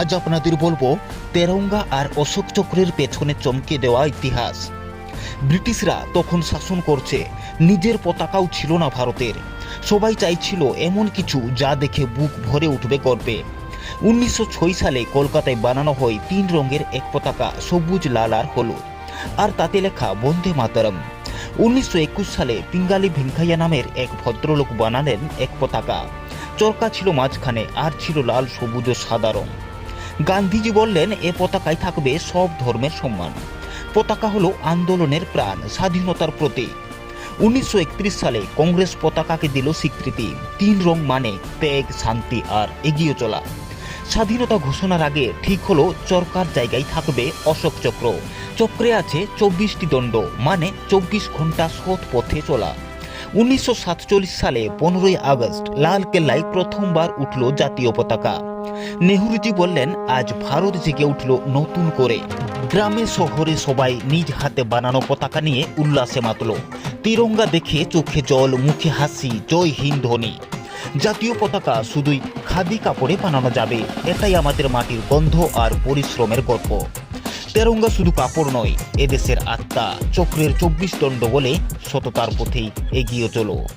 আজ আপনাদের বলব, তেরঙ্গা আর অশোক চক্রের পেছনে চমকে দেওয়া ইতিহাস। ব্রিটিশরা তখন শাসন করছে, নিজের পতাকাও ছিল না ভারতের। সবাই চাইছিল এমন কিছু যা দেখে বুক ভরে উঠবে গর্বে। উনিশশো ছয় সালে কলকাতায় বানানো হয় তিন রঙের এক পতাকা, সবুজ, লাল আর হলুদ। আর তাতে লেখা বন্দে মাতরম। উনিশশো সালে পিঙ্গালি ভেঙ্কাইয়া নামের এক ভদ্রলোক বানালেন এক পতাকা। চরকা ছিল মাঝখানে, আর ছিল লাল, সবুজ ও সাদা রং। গান্ধীজি বললেন, এ পতাকায় থাকবে সব ধর্মের সম্মান। পতাকা হলো আন্দোলনের প্রাণ, স্বাধীনতার প্রতীক। উনিশশো একত্রিশ সালে কংগ্রেস পতাকাকে দিল স্বীকৃতি। তিন রং মানে ত্যাগ, শান্তি আর এগিয়ে চলা। স্বাধীনতা ঘোষণার আগে ঠিক হলো চরকার জায়গায় থাকবে অশোক চক্র। চক্রে আছে চব্বিশটি দণ্ড মানে চব্বিশ ঘণ্টা সৎ পথে চলা। উনিশশো সালে পনেরোই আগস্ট লাল কেল্লায় প্রথমবার উঠল জাতীয় পতাকা। নেহরুজি বললেন, আজ ভারত জেগে উঠল নতুন করে। গ্রামে, শহরে সবাই নিজ হাতে বানানো পতাকা নিয়ে উল্লাসে মাতল। তিরঙ্গা দেখে চোখে জল, মুখে হাসি, জয় হিন্দ ধ্বনি। জাতীয় পতাকা শুধুই খাদি কাপড়ে বানানো যাবে, এটাই আমাদের মাটির গন্ধ আর পরিশ্রমের গল্প। তেরঙ্গা শুধু কাপড় নয় এদেশের আত্মা চক্রের চব্বিশ দণ্ড বলে সততার পথেই এগিয়ে চলো।